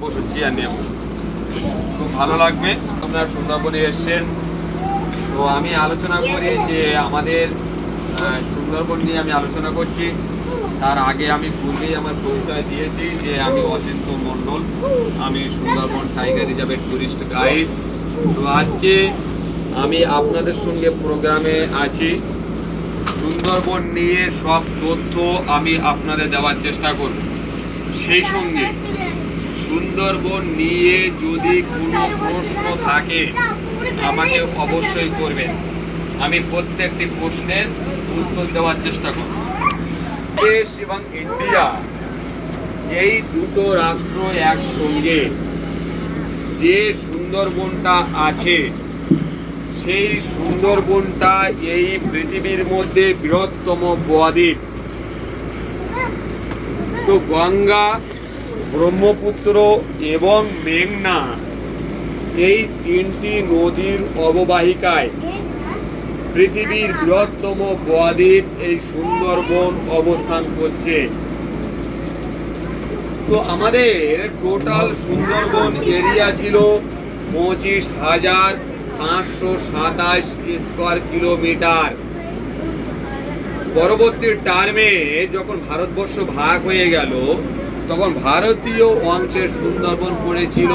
বসুন চেয়ার নিয়ে খুব ভালো লাগবে। আপনারা সুন্দরবনে এসছেন। তো আমি আলোচনা করি যে আমাদের সুন্দরবন নিয়ে আমি আলোচনা করছি। তার আগে আমি পূর্বেই আমার পরিচয় দিয়েছি যে আমি অচিন্ত মণ্ডল। আমি সুন্দরবন টাইগার রিজার্ভের টুরিস্ট গাইড। তো আজকে আমি আপনাদের সঙ্গে প্রোগ্রামে আছি। সুন্দরবন নিয়ে সব তথ্য আমি আপনাদের দেওয়ার চেষ্টা করব। সেই সঙ্গে সুন্দরবন নিয়ে যদি কোনো প্রশ্ন থাকে, আমাকে অবশ্যই করবেন। আমি প্রত্যেকটি প্রশ্নের উত্তর দেওয়ার চেষ্টা করব। দেশ এবং ইন্ডিয়া, এই দুটো রাষ্ট্র একসঙ্গে যে সুন্দরবনটা আছে, সেই সুন্দরবনটা এই পৃথিবীর মধ্যে বৃহত্তম বদ্বীপ। তো গঙ্গা ব্রহ্মপুত্র এবং মেঘনা এই তিনটি নদীর অববাহিকায়। পৃথিবীর বৃহত্তম বদ্বীপ এই সুন্দরবন অবস্থান করছে। তো আমাদের টোটাল সুন্দরবন এরিয়া ছিল পঁচিশ হাজার পাঁচশো সাতাশ স্কোয়ার কিলোমিটার পরবর্তী টার্মে যখন ভারতবর্ষ ভাগ হয়ে গেল তখন ভারতীয় অংশের সুন্দরবন পড়েছিল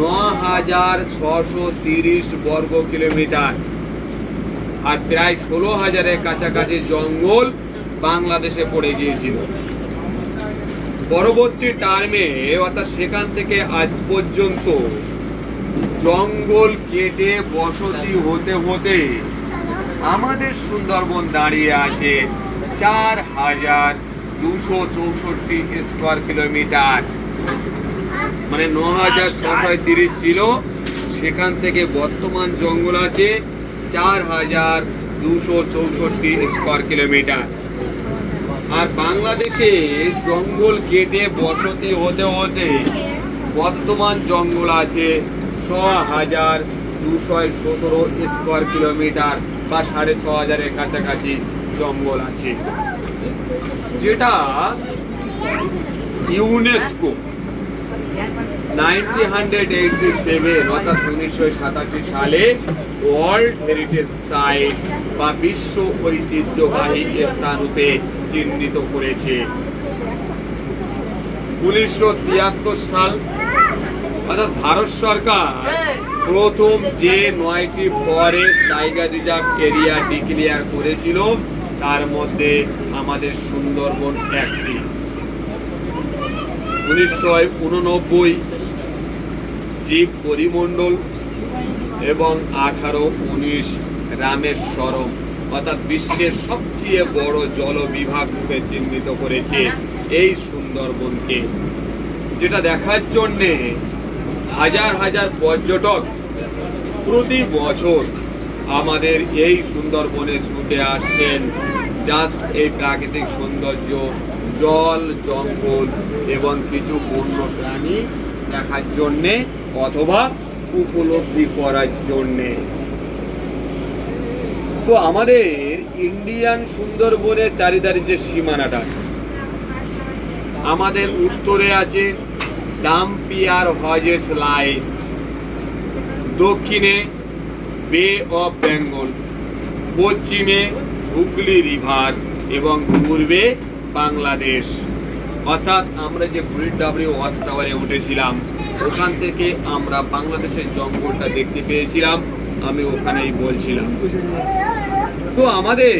ন হাজার ছশো তিরিশ বর্গ কিলোমিটার। আর প্রায় ষোলো হাজারের কাছাকাছি জঙ্গল বাংলাদেশে পড়ে গিয়েছিল। পরবর্তী টার্মে, অর্থাৎ সেখান থেকে আজ পর্যন্ত জঙ্গল কেটে বসতি হতে হতে আমাদের সুন্দরবন দাঁড়িয়ে আছে চার হাজার দুশো চৌষট্টি স্কোয়ার কিলোমিটার মানে ন হাজার ছশো তিরিশ ছিল। সেখান থেকে বর্তমান জঙ্গল আছে চার হাজার দুশো চৌষট্টি স্কোয়ার কিলোমিটার আর বাংলাদেশে জঙ্গল কেটে বসতি হতে হতে বর্তমান জঙ্গল আছে ছ হাজার দুশো সতেরো স্কোয়ার কিলোমিটার বা সাড়ে ছ হাজারের কাছাকাছি জঙ্গল আছে। যেটা ইউনেস্কো হান্ড্রেড এইটটি সেভেন অর্থাৎ উনিশশো সাতাশি সালে ওয়ার্ল্ড হেরিটেজ সাইট বা বিশ্ব ঐতিহ্যবাহী স্থানরূপে চিহ্নিত করেছে। উনিশশো তিয়াত্তর সাল অর্থাৎ ভারত সরকার প্রথম যে নয়টি forest tiger reserve area declare করেছিল। তার মধ্যে আমাদের সুন্দরবন একটি। উনিশশো উননব্বই জীব পরিমণ্ডল এবং আঠারো উনিশ রামেশ্বরম, অর্থাৎ বিশ্বের সবচেয়ে বড় জল বিভাগ রূপে চিহ্নিত করেছে এই সুন্দরবনকে। যেটা দেখার জন্যে হাজার হাজার পর্যটক প্রতি বছর আমাদের এই সুন্দরবনে ছুটে আসছেন জাস্ট এই প্রাকৃতিক সৌন্দর্য, জল, জঙ্গল এবং কিছু বন্য প্রাণী দেখার জন্যে অথবা উপলব্ধি করার জন্যে। তো আমাদের ইন্ডিয়ান সুন্দরবনের চারিধারে যে সীমানাটা, আমাদের উত্তরে আছে ডাম্পিয়ার হজেস লাইন দক্ষিণে বে অফ বেঙ্গল, পশ্চিমে হুগলি রিভার এবং পূর্বে বাংলাদেশ। অর্থাৎ আমরা যে বুলেট ডাব্লিউ ওয়াচ টাওয়ারে উঠেছিলাম, ওখান থেকে আমরা বাংলাদেশের জঙ্গলটা দেখতে পেয়েছিলাম, আমি ওখানেই বলছিলাম। তো আমাদের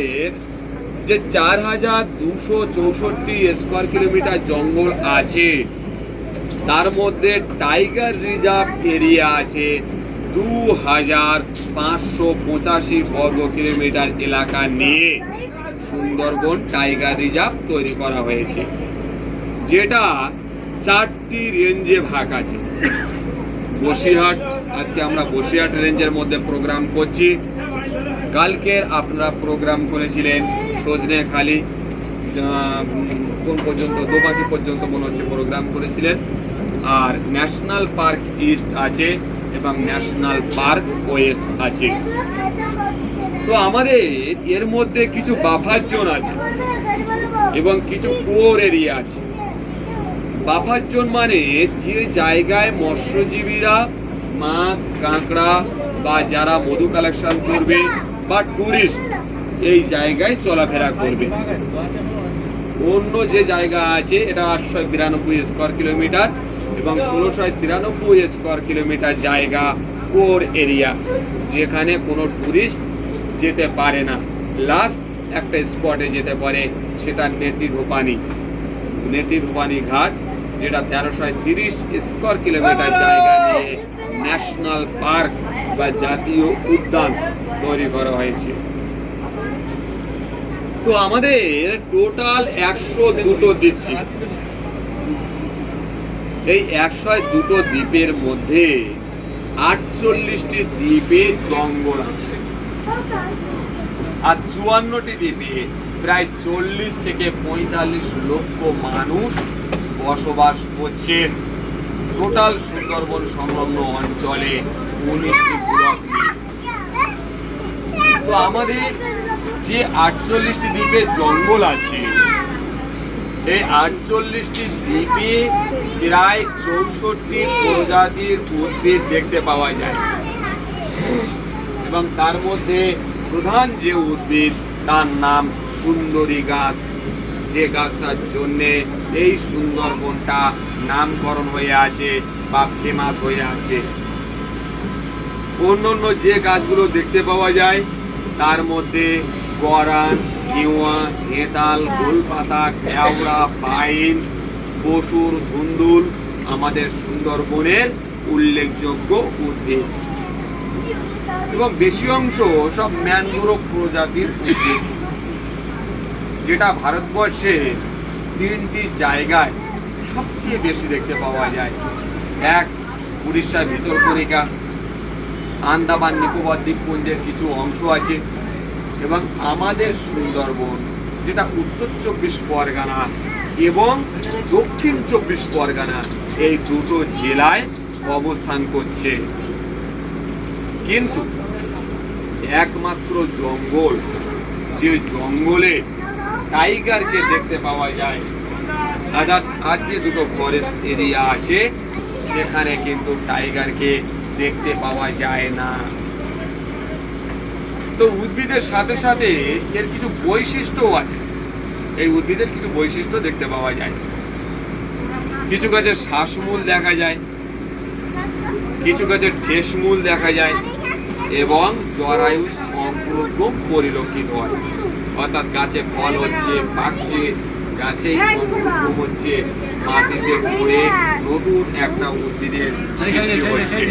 যে চার হাজার দুশো চৌষট্টি স্কোয়ার কিলোমিটার জঙ্গল আছে, তার মধ্যে টাইগার রিজার্ভ এরিয়া আছে দু হাজার পাঁচশো পঁচাশি বর্গ কিলোমিটার এলাকা নিয়ে সুন্দরবন টাইগার রিজার্ভ তৈরি করা হয়েছে। যেটা চারটি রেঞ্জে ভাগ আছে। বসিরহাট, আজকে আমরা বসিরহাট রেঞ্জের মধ্যে প্রোগ্রাম করছি। কালকের আপনারা প্রোগ্রাম করেছিলেন সজনে খালি। কোন পর্যন্ত, দোবাকি পর্যন্ত মনে হচ্ছে প্রোগ্রাম করেছিলেন। আর ন্যাশনাল পার্ক ইস্ট আছে। এবং ন্যাশনাল পার্ক ওয়েস্ট আছে। তো আমাদের এর মধ্যে কিছু বাফার জোন আছে এবং কিছু কোর এরিয়া আছে। বাফার জোন মানে যে জায়গায় মৎস্যজীবীরা মাছ, কাঁকড়া বা যারা মধু কালেকশন করবে বা টুরিস্ট এই জায়গায় চলাফেরা করবে। অন্য যে জায়গা আছে, এটা আটশো বিরানব্বই স্কোয়ার কিলোমিটার এবং ষোলোশো তিরানব্বই স্কোয়ার কিলোমিটার জায়গা কোর এরিয়া যেখানে কোনো টুরিস্ট যেতে পারে না। লাস্ট একটা স্পটে যেতে পারে, সেটা নেতি ধোপানি নেতি ধোপানি ঘাট, যেটা তেরোশো তিরিশ স্কোয়ার কিলোমিটার জায়গা নিয়ে ন্যাশনাল পার্ক বা জাতীয় উদ্যান তৈরি করা হয়েছে। তো আমাদের টোটাল একশো দুটো ছিল এই একশো দুটো দ্বীপের মধ্যে আটচল্লিশটি দ্বীপে জঙ্গল আছে। আর চুয়ান্নটি দ্বীপে প্রায় চল্লিশ থেকে পঁয়তাল্লিশ লক্ষ মানুষ বসবাস করছেন। টোটাল সুন্দরবন সংলগ্ন অঞ্চলে উনিশটি ব্লক তো আমাদের যে আটচল্লিশটি দ্বীপে জঙ্গল আছে এই আটচল্লিশটি দ্বীপে প্রায় চৌষট্টি প্রজাতির উদ্ভিদ দেখতে পাওয়া যায়। এবং তার মধ্যে প্রধান যে উদ্ভিদ, তার নাম সুন্দরী গাছ। যে গাছটার জন্যে এই সুন্দরবনটা নামকরণ হয়ে আছে বা ফেমাস হয়ে আছে। অন্য অন্য যে গাছগুলো দেখতে পাওয়া যায়, তার মধ্যে গরান কেওয়া হেতাল গোলপাতা কেওড়া পাইন, পশুর ধুন্দুল আমাদের সুন্দরবনের উল্লেখযোগ্য উদ্ভিদ। এবং বেশি অংশ সব ম্যানগ্রোভ প্রজাতির উদ্ভিদ। যেটা ভারতবর্ষে তিনটি জায়গায় সবচেয়ে বেশি দেখতে পাওয়া যায়। এক, উড়িষ্যার ভিতরকণিকা। আন্দামান নিকোবর দ্বীপপুঞ্জের কিছু অংশ আছে। এবং আমাদের সুন্দরবন, যেটা উত্তর চব্বিশ পরগনা এবং দক্ষিণ চব্বিশ পরগনা, এই দুটো জেলায় অবস্থান করছে। কিন্তু একমাত্র জঙ্গল, যে জঙ্গলে টাইগারকে দেখতে পাওয়া যায় আদার্স আর যে দুটো ফরেস্ট এরিয়া আছে, সেখানে কিন্তু টাইগারকে দেখতে পাওয়া যায় না। তো উদ্ভিদের সাথে সাথে এর কিছু বৈশিষ্ট্যও আছে। এই উদ্ভিদের কিছু বৈশিষ্ট্য দেখতে পাওয়া যায়। কিছু গাছের শ্বাসমূল দেখা যায়। কিছু গাছের ঠেসমূল দেখা যায় এবং জরায়ুস অঙ্কুরোদ্গম পরিলক্ষিত হয়। অর্থাৎ গাছে ফল হচ্ছে, পাকছে, গাছে হচ্ছে, মাটিতে পড়ে নতুন একটা উদ্ভিদের সৃষ্টি হচ্ছে